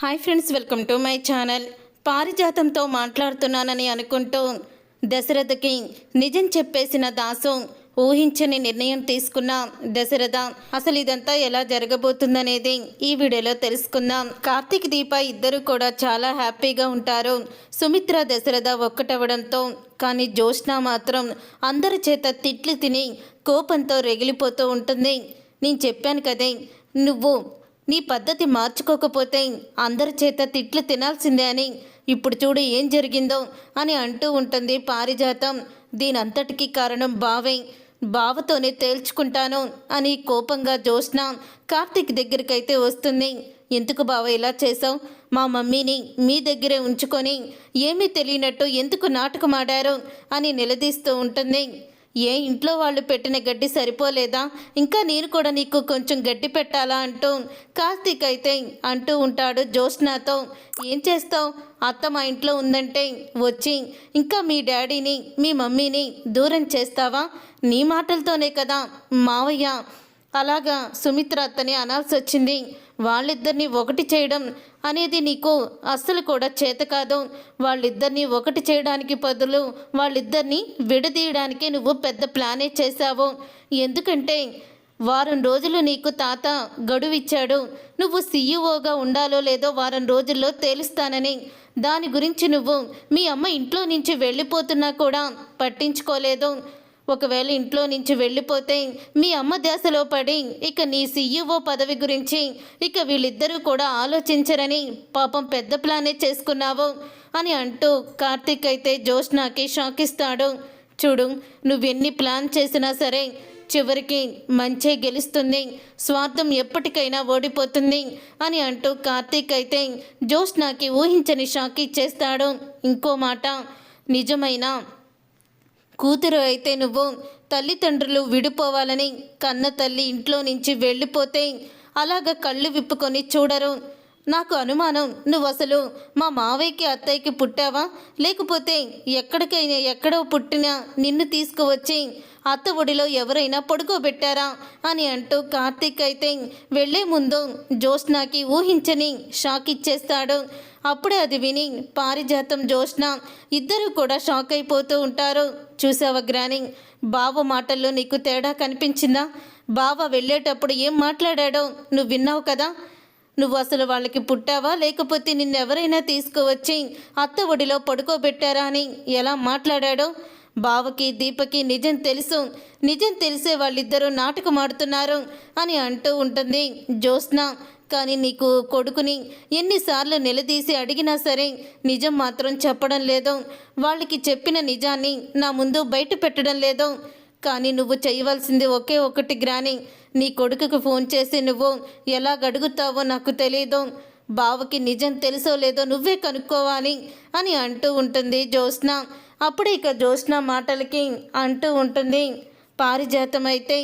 Hi friends welcome to my channel. పారిజాతంతో మాట్లాడుతున్నానని అనుకుంటూ దశరథకి నిజం చెప్పేసిన దాసు ఊహించని నిర్ణయం తీసుకున్న దశరథ అసలు ఇదంతా ఎలా జరగబోతుందనేది ఈ వీడియోలో తెలుసుకుందాం. కార్తీక్ దీప ఇద్దరు కూడా చాలా హ్యాపీగా ఉంటారు. సుమిత్ర దశరథ ఒక్కటవడంతో కానీ జోష్న మాత్రం అందరి చేత తిట్లు తిని కోపంతో రెగిలిపోతూ ఉంటుంది. నేను చెప్పాను కదే నువ్వు నీ పద్ధతి మార్చుకోకపోతే అందరి చేత తిట్లు తినాల్సిందే అని. ఇప్పుడు చూడు ఏం జరిగిందో అని అంటూ ఉంటుంది పారిజాతం. దీనంతటికీ కారణం బావే. బావతోనే తేల్చుకుంటాను అని కోపంగా జోష్న కార్తీక్ దగ్గరికైతే వస్తుంది. ఎందుకు బావ ఇలా చేసావు మా మమ్మీని మీ దగ్గరే ఉంచుకొని ఏమీ తెలియనట్టు ఎందుకు నాటకమాడారు? అని నిలదీస్తూ ఉంటుంది. ఏ ఇంట్లో వాళ్ళు పెట్టిన గడ్డి సరిపోలేదా? ఇంకా నేను కూడా నీకు కొంచెం గడ్డి పెట్టాలా అంటూ కార్తీక్ అయితే అంటూ ఉంటాడు జ్యోత్స్నాతో. ఏం చేస్తావు? అత్త మా ఇంట్లో ఉందంటే వచ్చి ఇంకా మీ డాడీని మీ మమ్మీని దూరం చేస్తావా? నీ మాటలతోనే కదా మావయ్య. అలాగా సుమిత్ర అత్తని అనాల్సి వచ్చింది వాళ్ళిద్దరిని ఒకటి చేయడం అనేది నీకు అస్సలు కూడా చేత కాదు. వాళ్ళిద్దరిని ఒకటి చేయడానికి బదులు వాళ్ళిద్దరిని విడదీయడానికే నువ్వు పెద్ద ప్లానే చేశావు. ఎందుకంటే వారం రోజులు నీకు తాత గడువిచ్చాడు నువ్వు సీఈఓగా ఉండాలో లేదో వారం రోజుల్లో తేలుస్తానని. దాని గురించి నువ్వు మీ అమ్మ ఇంట్లో నుంచి వెళ్ళిపోతున్నా కూడా పట్టించుకోలేదు. ఒకవేళ ఇంట్లో నుంచి వెళ్ళిపోతే మీ అమ్మ ధ్యాసలో పడి ఇక నీ సీఈఓ పదవి గురించి ఇక వీళ్ళిద్దరూ కూడా ఆలోచించరని పాపం పెద్ద ప్లానే చేసుకున్నావు అని అంటూ కార్తీక్ అయితే జోష్నాకి షాక్ ఇస్తాడు చూడు నువ్వెన్ని ప్లాన్ చేసినా సరే చివరికి మంచే గెలుస్తుంది. స్వార్థం ఎప్పటికైనా ఓడిపోతుంది అని అంటూ కార్తీక్ అయితే జోష్నాకి ఊహించని షాక్ ఇచ్చేస్తాడు ఇంకో మాట నిజమైన కూతురు అయితే నువ్వు తల్లిదండ్రులు విడిపోవాలని కన్న తల్లి ఇంట్లో నుంచి వెళ్ళిపోతే అలాగ కళ్ళు విప్పుకొని చూడరు. నాకు అనుమానం నువ్వు అసలు మా మావయ్యకి అత్తయ్యకి పుట్టావా? లేకపోతే ఎక్కడికైనా ఎక్కడో పుట్టినా నిన్ను తీసుకువచ్చి అత్త ఒడిలో ఎవరైనా పడుకోబెట్టారా? అని అంటూ కార్తీక్ అయితే వెళ్ళే ముందు జ్యోత్స్నాకి ఊహించని షాక్ ఇచ్చేస్తాడు. అప్పుడే అది విని పారిజాతం జోష్న ఇద్దరు కూడా షాక్ అయిపోతూ ఉంటారు. చూసావా గ్రాని? బావ మాటల్లో నీకు తేడా కనిపించిందా? బావ వెళ్ళేటప్పుడు ఏం మాట్లాడాడో నువ్వు విన్నావు కదా? నువ్వు అసలు వాళ్ళకి పుట్టావా? లేకపోతే నిన్నెవరైనా తీసుకువచ్చి అత్త ఒడిలో పడుకోబెట్టారా అని ఎలా మాట్లాడాడో? బావకి దీపకి నిజం తెలుసు. నిజం తెలిసే వాళ్ళిద్దరూ నాటకం ఆడుతున్నారు అని అంటూ ఉంటుంది జ్యోత్స్న. కానీ నీకు కొడుకుని ఎన్నిసార్లు నిలదీసి అడిగినా సరే నిజం మాత్రం చెప్పడం లేదు. వాళ్ళకి చెప్పిన నిజాన్ని నా ముందు బయట పెట్టడం లేదు. కానీ నువ్వు చేయవలసింది ఒకే ఒకటి గ్రాని నీ కొడుకుకు ఫోన్ చేసి నువ్వు ఎలా గడుగుతావో నాకు తెలియదు బావకి నిజం తెలుసో లేదో నువ్వే కనుక్కోవాలి అని అంటూ ఉంటుంది జ్యోత్స్న. అప్పుడే ఇక జ్యోత్స్న మాటలకి అంటూ ఉంటుంది. పారిజాతం అయితే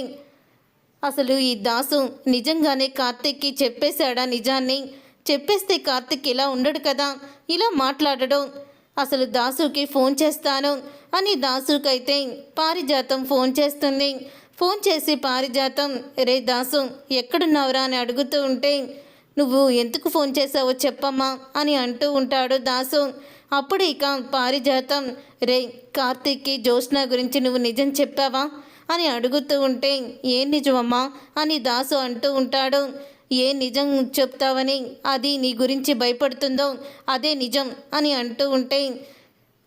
అసలు ఈ దాసు నిజంగానే కార్తిక్కి చెప్పేశాడా నిజాన్ని? చెప్పేస్తే కార్తిక్ ఇలా ఉండడు కదా? ఇలా మాట్లాడడం. అసలు దాసుకి ఫోన్ చేస్తాను అని దాసుకైతే పారిజాతం ఫోన్ చేస్తుంది. ఫోన్ చేసి పారిజాతం రే దాసు ఎక్కడున్నావురా? అని అడుగుతూ ఉంటే నువ్వు ఎందుకు ఫోన్ చేసావో చెప్పమ్మా అని అంటూ ఉంటాడు దాసు. అప్పుడు ఇక పారిజాతం రే కార్తీక్కి జ్యోత్స్న గురించి నువ్వు నిజం చెప్పావా? అని అడుగుతూ ఉంటే ఏం నిజమమ్మా? అని దాసు అంటూ ఉంటాడు. ఏ నిజం చెప్తావని? అది నీ గురించి భయపడుతుందో? అదే నిజం అని అంటూ ఉంటే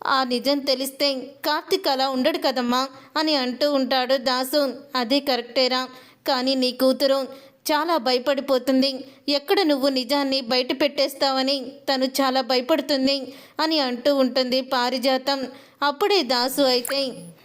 ఆ నిజం తెలిస్తే కార్తిక్ అలా ఉండడు కదమ్మా? అని అంటూ ఉంటాడు దాసు. అదే కరెక్టేరా? కానీ నీ కూతురు చాలా భయపడిపోతుంది. ఎక్కడ నువ్వు నిజాన్ని బయట పెట్టేస్తావని తను చాలా భయపడుతుంది అని అంటూ ఉంటుంది పారిజాతం. అప్పుడే దాసు అయితే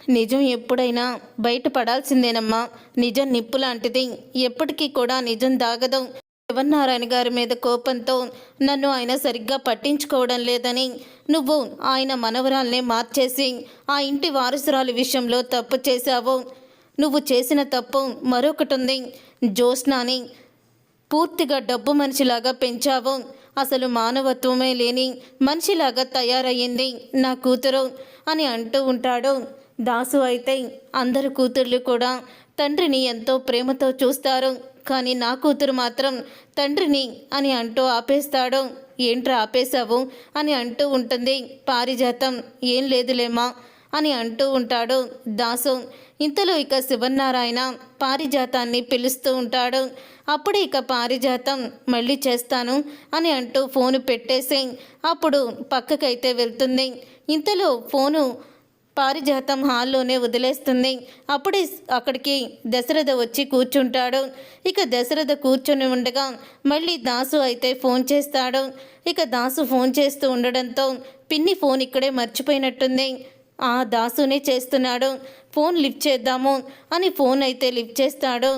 నిజం ఎప్పుడైనా బయటపడాల్సిందేనమ్మా నిజం నిప్పు లాంటిది. ఎప్పటికీ కూడా నిజం దాగదు. శివనారాయణ గారి మీద కోపంతో నన్ను ఆయన సరిగ్గా పట్టించుకోవడం లేదని నువ్వు ఆయన మనవరాల్నే మార్చేసి ఆ ఇంటి వారసురాలి విషయంలో తప్పు చేశావు. నువ్వు చేసిన తప్పు మరొకటి ఉంది. జ్యోత్స్నాని పూర్తిగా డబ్బు మనిషిలాగా పెంచావు. అసలు మానవత్వమే లేని మనిషిలాగా తయారయ్యింది నా కూతురు అని అంటూ ఉంటాడు. దాసు అయితే అందరు కూతుర్లు కూడా తండ్రిని ఎంతో ప్రేమతో చూస్తారు. కానీ నా కూతురు మాత్రం తండ్రిని అని అంటూ ఆపేస్తాడు. ఏంట్రా ఆపేశావు? అని అంటూ ఉంటుంది. పారిజాతం. ఏం లేదులేమా అని అంటూ ఉంటాడు. దాసు ఇంతలో ఇక శివనారాయణ పారిజాతాన్ని పిలుస్తూ ఉంటాడు. అప్పుడు ఇక పారిజాతం మళ్ళీ చేస్తాను అని అంటూ ఫోను పెట్టేసి అప్పుడు పక్కకైతే వెళ్తుంది. ఇంతలో ఫోను పారిజాతం హాల్లోనే వదిలేస్తుంది. అప్పుడే అక్కడికి దశరథ వచ్చి కూర్చుంటాడు. ఇక దశరథ కూర్చొని ఉండగా మళ్ళీ దాసు అయితే ఫోన్ చేస్తాడు. ఇక దాసు ఫోన్ చేస్తూ ఉండడంతో పిన్ని ఫోన్ ఇక్కడే మర్చిపోయినట్టుంది. ఆ దాసునే చేస్తున్నాడు. ఫోన్ లిఫ్ట్ చేద్దాము అని ఫోన్ అయితే లిఫ్ట్ చేస్తాడు.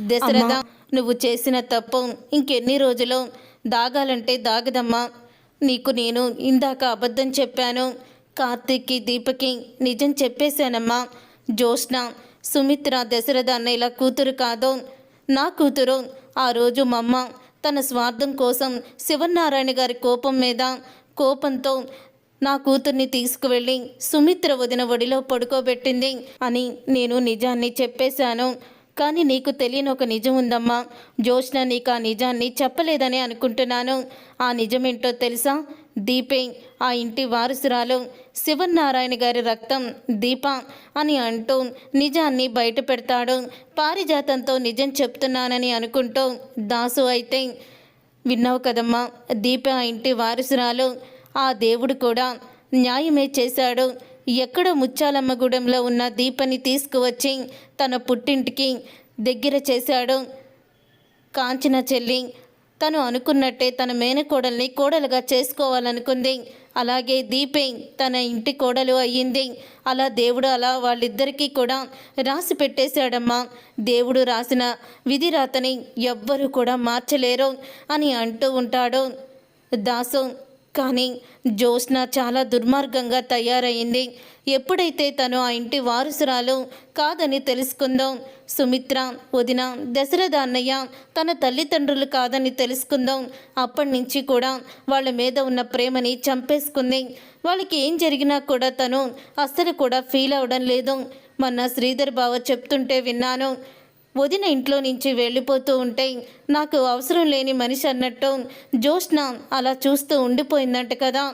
దశరథ నువ్వు చేసిన తప్పు ఇంకెన్ని రోజులు? దాగాలంటే దాగదమ్మా. నీకు నేను ఇందాక అబద్ధం చెప్పాను. కార్తీక్కి దీపకి నిజం చెప్పేశానమ్మా. జ్యోష్ణ సుమిత్ర దశరథ అన్నయ్యల కూతురు కాదు. నా కూతురు ఆ రోజు మా అమ్మ తన స్వార్థం కోసం శివనారాయణ గారి కోపం మీద కోపంతో నా కూతుర్ని తీసుకువెళ్ళి సుమిత్ర వదిన ఒడిలో పడుకోబెట్టింది అని నేను నిజాన్ని చెప్పేశాను. కానీ నీకు తెలియని ఒక నిజం ఉందమ్మా. జోష్న నీకు ఆ నిజాన్ని చెప్పలేదని అనుకుంటున్నాను. ఆ నిజమేంటో తెలుసా? దీపే ఆ ఇంటి వారసురాలు శివనారాయణ గారి రక్తం దీప అని అంటూ నిజాన్ని బయట పెడతాడు పారిజాతంతో నిజం చెప్తున్నానని అనుకుంటూ దాసు అయితే విన్నావు కదమ్మా దీప ఆ ఇంటి వారసురాలు ఆ దేవుడు కూడా న్యాయమే చేశాడు. ఎక్కడో ముచ్చాలమ్మగూడెంలో ఉన్న దీపని తీసుకువచ్చి తన పుట్టింటికి దగ్గర చేశాడు. కాంచిన చెల్లి తను అనుకున్నట్టే తన మేనకోడల్ని కోడలుగా చేసుకోవాలనుకుంది. అలాగే దీపే తన ఇంటి కోడలు అయ్యింది. అలా దేవుడు అలా వాళ్ళిద్దరికీ కూడా రాసి పెట్టేశాడమ్మా. దేవుడు రాసిన విధి రాతని ఎవ్వరూ కూడా మార్చలేరు అని అంటూ ఉంటాడు దాసు. కానీ జ్యోత్స్న చాలా దుర్మార్గంగా తయారైంది. ఎప్పుడైతే తను ఆ ఇంటి వారసురాలు కాదని తెలుసుకుందో సుమిత్ర వదిన దశరథ అన్నయ్య తన తల్లిదండ్రులు కాదని తెలుసుకుందాం అప్పటి నుంచి కూడా వాళ్ళ మీద ఉన్న ప్రేమని చంపేసుకుంది. వాళ్ళకి ఏం జరిగినా కూడా తను అస్సలు కూడా ఫీల్ అవ్వడం లేదు. మొన్న శ్రీధర్ బావ చెప్తుంటే విన్నాను వదిన ఇంట్లో నుంచి వెళ్ళిపోతూ ఉంటే నాకు అవసరం లేని మనిషి అన్నట్టు జ్యోష్న అలా చూస్తూ ఉండిపోయిందంట కదా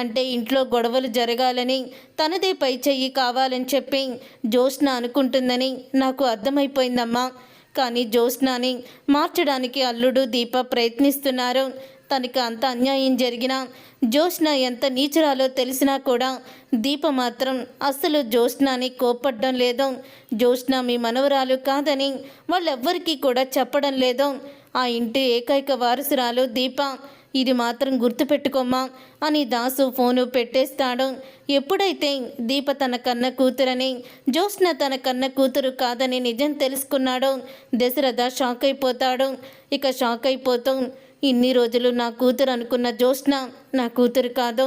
అంటే ఇంట్లో గొడవలు జరగాలని తనదే పై చెయ్యి కావాలని చెప్పి జ్యోష్న అనుకుంటుందని నాకు అర్థమైపోయిందమ్మా. కానీ జ్యోత్స్నాని మార్చడానికి అల్లుడు దీప ప్రయత్నిస్తున్నారు. తనకి అంత అన్యాయం జరిగినా జ్యోష్ణ ఎంత నీచురాలో తెలిసినా కూడా దీప మాత్రం అస్సలు జ్యోత్నాని కోప్పడ్డం లేదు. జ్యోత్న మీ మనవరాలు కాదని వాళ్ళెవ్వరికీ కూడా చెప్పడం లేదు. ఆ ఇంటి ఏకైక వారసురాలు దీప. ఇది మాత్రం గుర్తుపెట్టుకోమ్మా అని దాసు ఫోను పెట్టేస్తాడు. ఎప్పుడైతే దీప తన కన్న కూతురని జ్యోత్స్న తన కన్న కూతురు కాదని నిజం తెలుసుకున్నాడో దశరథ షాక్ అయిపోతాడు ఇక షాక్ అయిపోతూ ఇన్ని రోజులు నా కూతురు అనుకున్న జ్యోత్స్న నా కూతురు కాదు.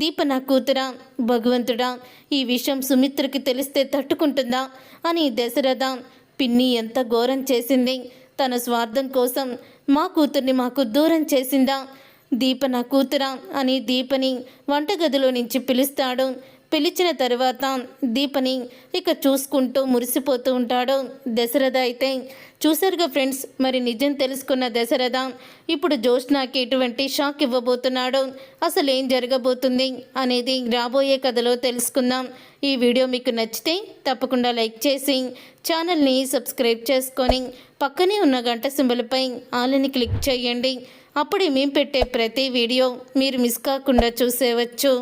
దీప నా కూతురా భగవంతుడా ఈ విషయం సుమిత్రకి తెలిస్తే తట్టుకుంటుందా అని దశరథ పిన్ని ఎంత ఘోరం చేసింది. తన స్వార్థం కోసం మా కూతుర్ని మాకు దూరం చేసిందా? దీప నా కూతురా అని దీపని వంటగదిలో నుంచి పిలుస్తాడు. పిలిచిన తర్వాత దీపని ఇక చూసుకుంటూ మురిసిపోతూ ఉంటాడు దశరథ అయితే. చూసారుగా ఫ్రెండ్స్ మరి నిజం తెలుసుకున్న దశరథ ఇప్పుడు జోష్నాకి ఎటువంటి షాక్ ఇవ్వబోతున్నాడు అసలు ఏం జరగబోతుంది అనేది రాబోయే కథలో తెలుసుకుందాం. ఈ వీడియో మీకు నచ్చితే తప్పకుండా లైక్ చేసి ఛానల్ని సబ్స్క్రైబ్ చేసుకొని పక్కనే ఉన్న గంట సింబల్పై ఆలని క్లిక్ చేయండి. అప్పుడే మేము పెట్టే ప్రతి వీడియో మీరు మిస్ కాకుండా చూసేవచ్చు.